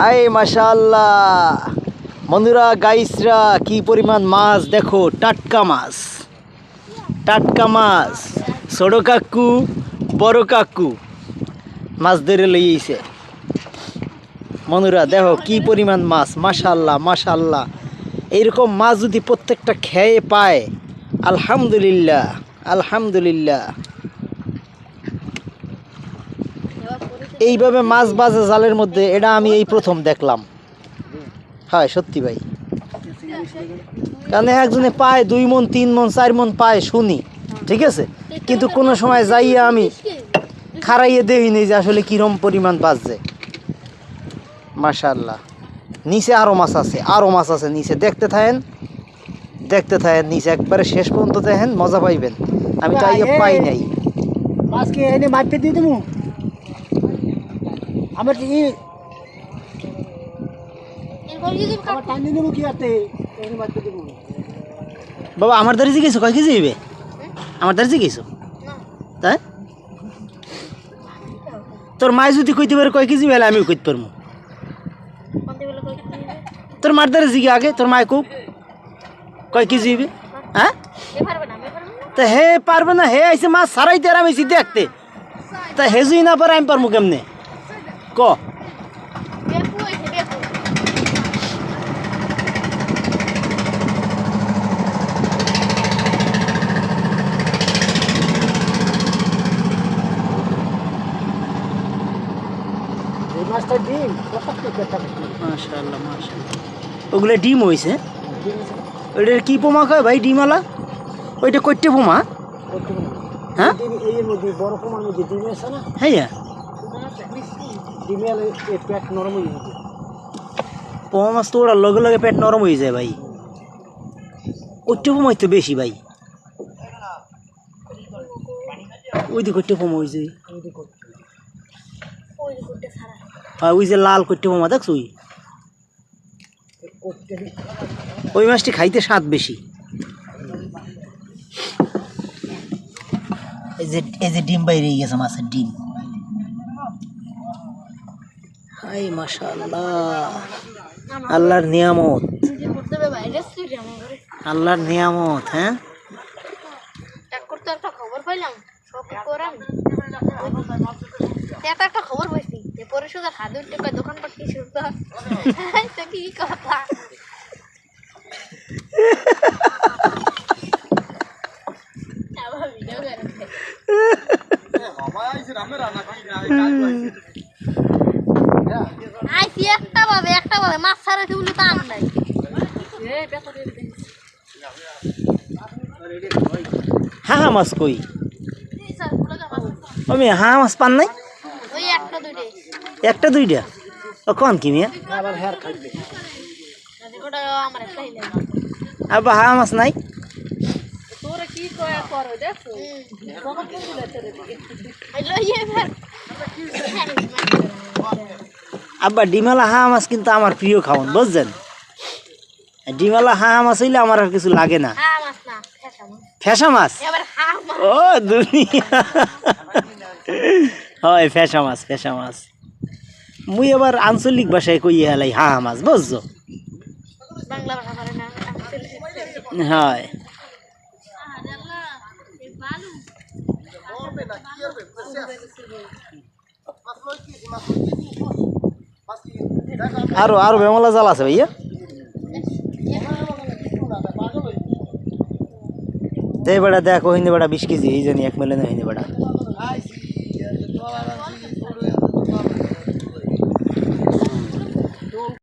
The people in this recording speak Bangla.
হাই মাশাল্লাহ বন্ধুরা, গাইসরা, কি পরিমাণ মাছ দেখো, টাটকা মাছ। টাটকা মাছ। ছোট কাকু, বড় কাকু। মাছ ধরে লইয়েছে বন্ধুরা, দেখো কি পরিমাণ মাছ মাশাল্লাহ মাশাল্লাহ এইরকম মাছ যদি প্রত্যেকটা খেয়ে পায়, আলহামদুলিল্লাহ আলহামদুলিল্লাহ। এইভাবে মাছ বাজে জালের মধ্যে এটা আমি এই প্রথম দেখলাম। হয় সত্যি ভাই। কারণ একজনে পায় দুই মন তিন মন চার মন পায় শুনি ঠিক আছে? কিন্তু কোনো সময় যাইয়া আমি খারাইয়ে দেখিনি যে আসলে কিরম পরিমাণ বাজছে। মাশাল্লাহ নিচে আরও মাছ আছে আরও মাছ আছে নিচে। দেখতে থাকেন দেখতে থাকেন নিচে একবারে শেষ পর্যন্ত দেখেন মজা পাইবেন। আমি তাই পাই নাই। আজকে এনে মারতে দিয়ে দেবো? আমার ই আমার টান দেবো কি আতে বাবা আমার দাঁড়িয়ে জিজ্ঞেস কয় কেজি হইবে? আমার দাঁড়িয়ে জিজ্ঞেস তাই? তোর মায় যদি কইতে পারে কয় কেজি বেলে আমিও কইতে পারব। তোর মার দ্বারা জিগে আগে তোর মায় কুক কয় কেজি হইবে? হ্যাঁ? তা হে পারবে না হে আইসে মাছ সারাইতে আর আমি দেখতে। তা হে যদি না পারে আমি পারব কেমনে? ক? ওগুলো ডিম হয়েছে ওইটার কি পোমা কয় ভাই ডিমওয়ালা? ওইটা কইটে পোমা হ্যাঁ? হ্যাঁ ডিমের পেট নরম হয়ে মাছ তো ওড়ার লগে লগে পেট নরম হয়ে যায় ভাই। কইটে পোমাই তো বেশি ভাই। ওই দিকে কইটে পোমা হ্যাঁ ওই যে লাল কইটে পোমা দেখছ ওই? ওই মাছটি খাইতে স্বাদ বেশি। এই যে এই যে ডিম বাইরে গেছে, মাছের ডিম। হাই মাশাআল্লাহ। আল্লাহর নিয়ামত। আল্লাহর নিয়ামত হ্যাঁ? খবর পাইলাম সব করাম এটা একটা খবর পাইছি যে পরিষদের হাতে উঠে কয় দোকানপাট কি শুরু কর তো কি কথা? আবার ভিডিও করে। একটা পাবে একটা পাবে মাছ ছাড়াতে বলে তো আম নাই হ্যাঁ হ্যাঁ মাছ কই? আমি হ্যাঁ মাছ পান নাই? একটা দুইটা। ও কন কি মিয়া? আবার হ্যাঁ মাছ নাই? তোরা কি কয়া দেখো? ইয়ে আব্বা ডিমালা হাঁহ মাছ কিন্তু আমার প্রিয় খাওয়ান বুঝছেন? ডিমালা হাঁহ মাছ হইলে আমার আর কিছু লাগে না। মাছ ফেসা মাছ। ফেসা মাছ? এবার মাছ। ও দুনিয়া। হয় ফেসা মাছ ফেসা মাছ। মুই এবার আঞ্চলিক ভাষায় কই হেলাই হাঁহ মাছ বুঝছ? হয়। আরও আরও বেমলা জাল আছে ভাইয়া। দে বেড়া দেখ হিন্দি বেড়া বিশ কেজি, এই জানি এক মেলে না হিন্দি বেড়া